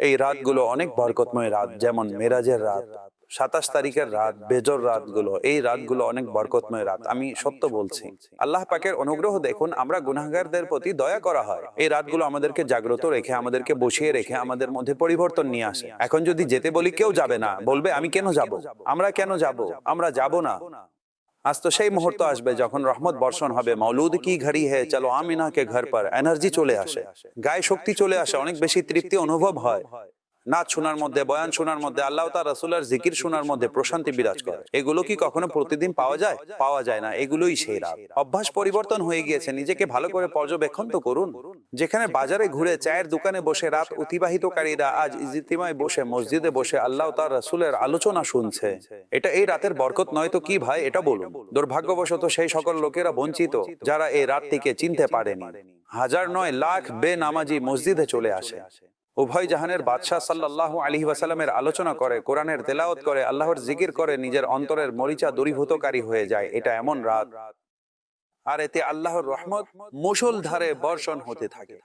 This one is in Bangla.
এই রাতগুলো অনেক বরকতময় রাত, যেমন মেরাজের রাত, সাতাশ তারিখের রাত, বেজর রাতগুলো, এই রাতগুলো অনেক বরকতময় রাত, আমি সত্য বলছি। আল্লাহ পাকের অনুগ্রহ দেখুন, আমরা গুনাহগারদের প্রতি দয়া করা হয়। এই রাতগুলো আমাদেরকে জাগ্রত রেখে, আমাদেরকে বসিয়ে রেখে, আমাদের মধ্যে পরিবর্তন নিয়ে আসে। এখন যদি যেতে বলি, কেউ যাবে না। বলবে, আমি কেন যাব? আমরা কেন যাব? আমরা যাব না। আজ তো সেই মুহূর্ত আসবে যখন রহমত বর্ষণ হবে। মৌলুদ কি ঘড়ি হে? চলো আমিনা কে ঘর পর। এনার্জি চলে আসে। গায়ে শক্তি চলে আসে। অনেক বেশি তৃপ্তি অনুভব হয়। নাচ শোনার মধ্যে, বয়ান শোনার মধ্যে, আল্লাহ তার রসুলার জিকির শোনার মধ্যে প্রশান্তি বিরাজ করে। এগুলো কি কখনো প্রতিদিন পাওয়া যায়? পাওয়া যায় না, এগুলোই সেই রাত। অভ্যাস পরিবর্তন হয়ে গিয়েছে, নিজেকে ভালো করে পর্যবেক্ষণ তো করুন। যেখানে বাজারে ঘুরে চায়ের দোকানে বসে রাত অতিবাহিতকারীরা আজ ইজিতিমায় বসে, মসজিদে বসে আল্লাহ তার রসুলের আলোচনা শুনছে। এটা এই রাতের বরকত নয় তো কি ভাই? এটা বলুন। দুর্ভাগ্যবশত সেই সকল লোকেরা বঞ্চিত, যারা এই রাতটিকে চিনতে পারেনি। হাজার নয় লাখ বেনামাজি মসজিদে চলে আসে। উভয় জাহানের বাদশাহ সাল্লাহ আলী ওয়াসালামের আলোচনা করে, কোরআনের তেলাওত করে, আল্লাহর জিকির করে, নিজের অন্তরের মরিচা দূরীভূতকারী হয়ে যায়। এটা এমন রাত। আর এতে আল্লাহর রহমত মুসলধারে বর্ষণ হতে থাকে।